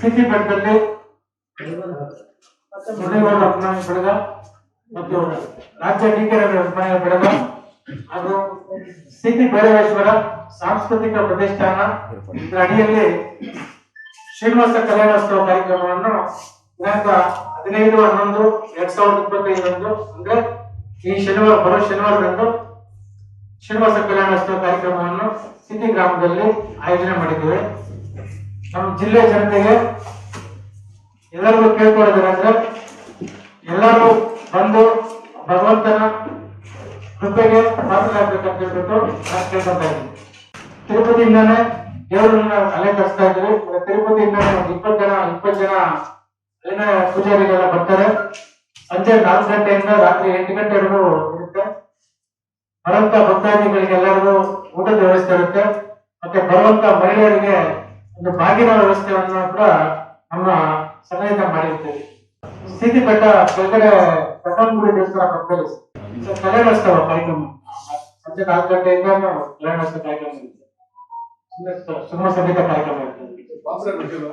City ಬೆಟ್ಟದಲ್ಲಿ ಮುನಿಗೌಡ ಅಭಿಮಾನಿ ಪಡೆದ ಮತ್ತು ರಾಜ್ಯ ಟೀಕರ ಅಭಿಮಾನಿ ಪಡೆದ. ಅದು ಸಿಟಿ ಭೈರವೇಶ್ವರ ಸಾಂಸ್ಕೃತಿಕ ಪ್ರತಿಷ್ಠಾನ. ಇದರ ಅಡಿಯಲ್ಲಿ ಶ್ರೀನಿವಾಸ ಕಲ್ಯಾಣೋತ್ಸವ ಕಾರ್ಯಕ್ರಮವನ್ನು ದಿನಾಂಕ ಹದಿನೈದು, ಹನ್ನೊಂದು, ಎರಡ್ ಸಾವಿರದ ಇಪ್ಪತ್ತೈದರಂದು, ಅಂದ್ರೆ ಈ ಶನಿವಾರ ಬರೋ ಶನಿವಾರದಂದು ಶ್ರೀನಿವಾಸ ಕಲ್ಯಾಣೋತ್ಸವ ಕಾರ್ಯಕ್ರಮವನ್ನು ಸಿಟಿ ಗ್ರಾಮದಲ್ಲಿ ಆಯೋಜನೆ ಮಾಡಿದ್ದೇವೆ. ನಮ್ಮ ಜಿಲ್ಲೆ ಜನತೆಗೆ ಎಲ್ಲರಿಗೂ ಕೇಳ್ಕೊಳ್ಳೋದೇನೆಂದ್ರೆ ಎಲ್ಲರೂ ಬಂದು ಭಗವಂತನ ಕೃಪೆಗೆ ಪಾತ್ರರಾಗಬೇಕಂತ ಹೇಳ್ಬಿಟ್ಟು ನಾನು ಕೇಳ್ಕೊತಾ ಇದ್ದೀನಿ. ತಿರುಪತಿಯಿಂದಾನೇ ದೇವರನ್ನ ಅಲೆ ತರಿಸ್ತಾ ಇದ್ದೀವಿ ತಿರುಪತಿಯಿಂದಾನೇ ಒಂದು ಇಪ್ಪತ್ತು ಜನ ಇಪ್ಪತ್ತು ಜನ ಅಲ್ಲಿನ ಪೂಜಾರಿಗೆಲ್ಲ ಬರ್ತಾರೆ. ಸಂಜೆ ನಾಲ್ಕು ಗಂಟೆಯಿಂದ ರಾತ್ರಿ ಎಂಟು ಗಂಟೆವರೆಗೂ ಇರುತ್ತೆ. ಬರುವಂತ ಭಕ್ತಾದಿಗಳಿಗೆಲ್ಲರಿಗೂ ಊಟದ ವ್ಯವಸ್ಥೆ ಇರುತ್ತೆ. ಮತ್ತೆ ಬರುವಂತ ಮಹಿಳೆಯರಿಗೆ ಒಂದು ಬಾಗಿನ ವ್ಯವಸ್ಥೆಯನ್ನು ಕೂಡ ನಮ್ಮ ಸಹಾಯಕ ಮಾಡಿರ್ತೇವೆ. ಸ್ಥಿತಿ ಬೆಟ್ಟ ಕೆಳಗಡೆ ಗುಡಿ ದೇವಸ್ಥಾನ ಪಕ್ಕದಲ್ಲಿ ಕಲ್ಯಾಣೋತ್ಸವ ಕಾರ್ಯಕ್ರಮ. ಸಂಜೆ ನಾಲ್ಕು ಗಂಟೆಯಿಂದ ಕಲ್ಯಾಣೋತ್ಸವ ಕಾರ್ಯಕ್ರಮ ಇರುತ್ತೆ. ಸುಮ್ಮನೆ ಸುಗಮ ಸಂಗೀತ ಕಾರ್ಯಕ್ರಮ ಇರ್ತದೆ